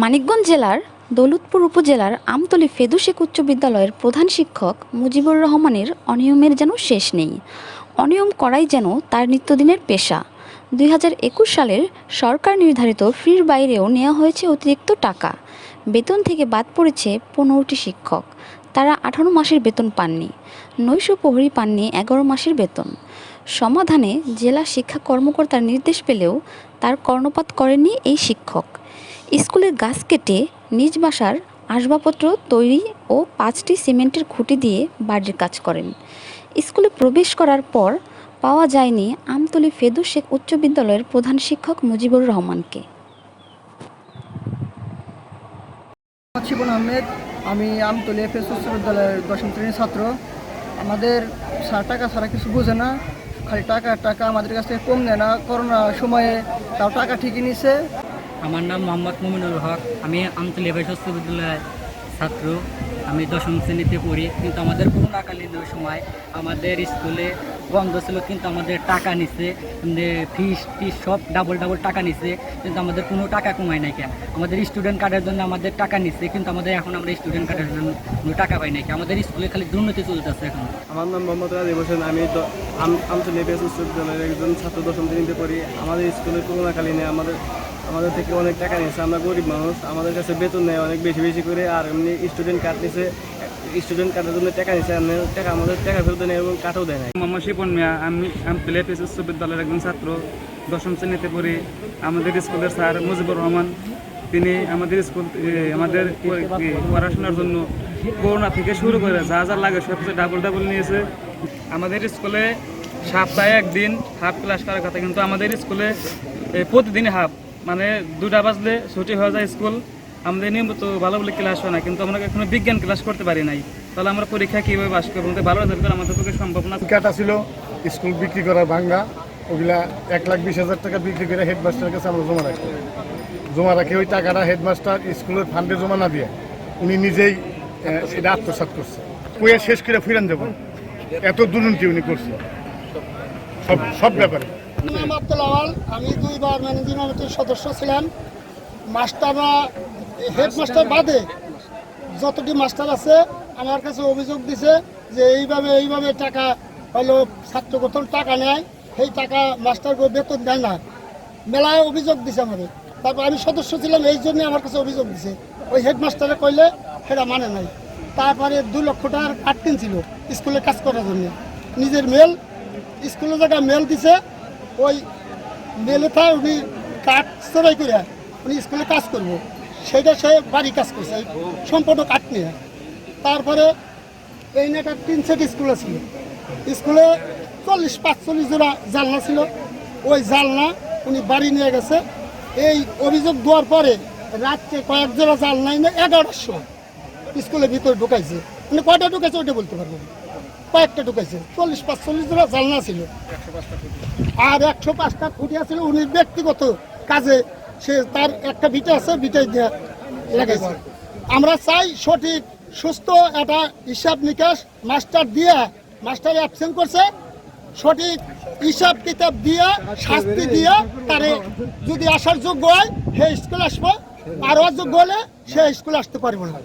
মানিকগঞ্জ জেলার দৌলতপুর উপজেলার আমতলী ফেদু শেখ উচ্চ বিদ্যালয়ের প্রধান শিক্ষক মুজিবুর রহমানের অনিয়মের যেন শেষ নেই। অনিয়ম করাই যেন তার নিত্যদিনের পেশা। দুই হাজার একুশ সালের সরকার নির্ধারিত ফির বাইরেও নেওয়া হয়েছে অতিরিক্ত টাকা। বেতন থেকে বাদ পড়েছে পনেরোটি শিক্ষক। তারা আঠারো মাসের বেতন পাননি নৈশ প্রহরী পাননি এগারো মাসের বেতন। সমাধানে জেলা শিক্ষা কর্মকর্তার নির্দেশ পেলেও তার কর্ণপাত করেননি এই শিক্ষক। স্কুলের গাছ কেটে নিজ বাসার আসবাবপত্র তৈরি ও পাঁচটি সিমেন্টের খুঁটি দিয়ে বাড়ির কাজ করেন। স্কুলে প্রবেশ করার পর পাওয়া যায়নি আমতলী ফেদু শেখ উচ্চ বিদ্যালয়ের প্রধান শিক্ষক মুজিবুর রহমানকে। আমি আমতলি উচ্চ বিদ্যালয়ের দশম শ্রেণির ছাত্র। আমাদের সারা টাকা ছাড়া কিছু বোঝে না, খালি টাকা টাকা আমাদের কাছ থেকে কম নেয় না। করোনা সময়ে তাও টাকা ঠিকই নিছে। আমার নাম মোহাম্মদ মুমিনুল হক, আমি আমতলী বেসস্ত বিদ্যালয়ের ছাত্র। আমি দশম শ্রেণীতে পড়ি, কিন্তু আমাদের করোনাকালীন ওই সময় আমাদের স্কুলে বন্ধ ছিল, কিন্তু আমাদের টাকা নিছে ফিস টিস সব ডাবল ডাবল টাকা নিছে, কিন্তু আমাদের কোনো টাকা কমায় নাই কেন? আমাদের স্টুডেন্ট কার্ডের জন্য আমাদের টাকা নিচ্ছে কিন্তু আমাদের এখন আমরা স্টুডেন্ট কার্ডের জন্য কোনো টাকা পাই নাই আমাদের স্কুলে খালি দুর্নীতি চলতেছে এখন। আমার নাম মোহাম্মদ রাজি হোসেন, আমি আম- আমতলী এপিএস উচ্চ একজন ছাত্র দশম শ্রেণীতে পড়ি। আমাদের স্কুলে করোনাকালীনে আমাদের আমাদের থেকে অনেক টাকা নিয়েছে। আমরা গরিব মানুষ, আমাদের কাছে বেতন নেয় অনেক বেশি বেশি করে। আর এমনি স্টুডেন্ট কার্ড নিছে স্টুডেন্ট কার্ডের জন্য টাকা নিছে টাকা আমাদের টাকা ফেরত দেয় এবং কাঠও দেয় না। মোহাম্মদ শিপন মিয়া, আমি আমি প্লেপিস উচ্চ বিদ্যালয়ের একজন ছাত্র, দশম শ্রেণীতে পড়ি। আমাদের স্কুলের স্যার মুজিবুর রহমান, তিনি আমাদের স্কুল আমাদের পড়াশোনার জন্য করোনা থেকে শুরু করে যা যা লাগে সব কিছু ডাবল ডাবল নিয়েছে। আমাদের স্কুলে সপ্তাহে একদিন হাফ ক্লাস করার কথা, কিন্তু আমাদের স্কুলে প্রতিদিন হাফ। মানে দুটা বাজলে ছুটি হয়ে যায় স্কুল, আমাদের নিয়মিত ভালো বলে ক্লাস হয় না, কিন্তু আমরা এখনও বিজ্ঞান ক্লাস করতে পারি নাই। তাহলে আমরা পরীক্ষা কীভাবে পাস করব? ভালো রেজাল্ট করে আমাদের পক্ষে সম্ভব না। কাটা ছিল, স্কুল বিক্রি করার ভাঙ্গা। ওগুলা এক লাখ বিশ হাজার টাকা বিক্রি করে হেডমাস্টারের কাছে আমরা জমা রাখি। জমা রাখি ওই টাকাটা হেডমাস্টার স্কুলের ফান্ডে জমা না দিয়ে, উনি নিজেই এটা আত্মসাৎ করছে। কইয়া শেষ করে ফিরান দেব। এত দুর্নীতি উনি করছে। সব সব ব্যাপারে। নাম আব্দুল আওয়াল, আমি দুইবার ম্যানেজিং কমিটির সদস্য ছিলাম। মাস্টাররা হেডমাস্টার বাদে যতটি মাস্টার আছে, আমার কাছে অভিযোগ দিছে যে এইভাবে এইভাবে টাকা হলো, ছাত্র কত টাকা নেয়, সেই টাকা মাস্টারকে বেতন দেয় না। মেলায় অভিযোগ দিছে আমাদের। তারপর আমি সদস্য ছিলাম, এই জন্য আমার কাছে অভিযোগ দিছে। ওই হেডমাস্টারে কইলে সেটা মানে নাই। তারপরে দু লক্ষ টাকার কাঠ কিনছিল স্কুলে কাজ করার জন্য। নিজের মেল স্কুলে জায়গায় মেল দিছে, ওই মেলে থাকে উনি কাঠ চড়াই করে উনি স্কুলে কাজ করব। সেটা সে বাড়ি কাজ করছে সম্পূর্ণ কাঠ নিয়ে। তারপরে এই একটা তিন সেট স্কুল ছিল। স্কুলে চল্লিশ, পাঁচচল্লিশ জোড়া জানলা ছিল। ওই জানলা উনি বাড়ি নিয়ে গেছে। এই অভিযোগ দেওয়ার পরে রাত্রে কয়েক জোড়া জানলা এনে এগারোটার সময় স্কুলের ভিতরে ঢুকাইছে। মানে কয়টা ঢুকাইছে ওইটা বলতে পারব কয়েকটা ঢুকাইছে। চল্লিশ পাঁচচল্লিশ জোড়া জানলা ছিল। আর একশো পাঁচটা খুঁটি আছিল উনি ব্যক্তিগত কাজে সে তার একটা বিটা আছে বিটাই দিয়ে লাগাইছে। আমরা চাই সঠিক, সুস্থ একটা হিসাব নিকাশ মাস্টার দিয়ে, মাস্টার অ্যাবসেন্ট করছে। সঠিক হিসাব কিতাব দিয়ে, শাস্তি দিয়ে তারে যদি আসার যোগ্য হয় সে স্কুল আসব। আর অযোগ্য হলে সে স্কুল আসতে পারবে না।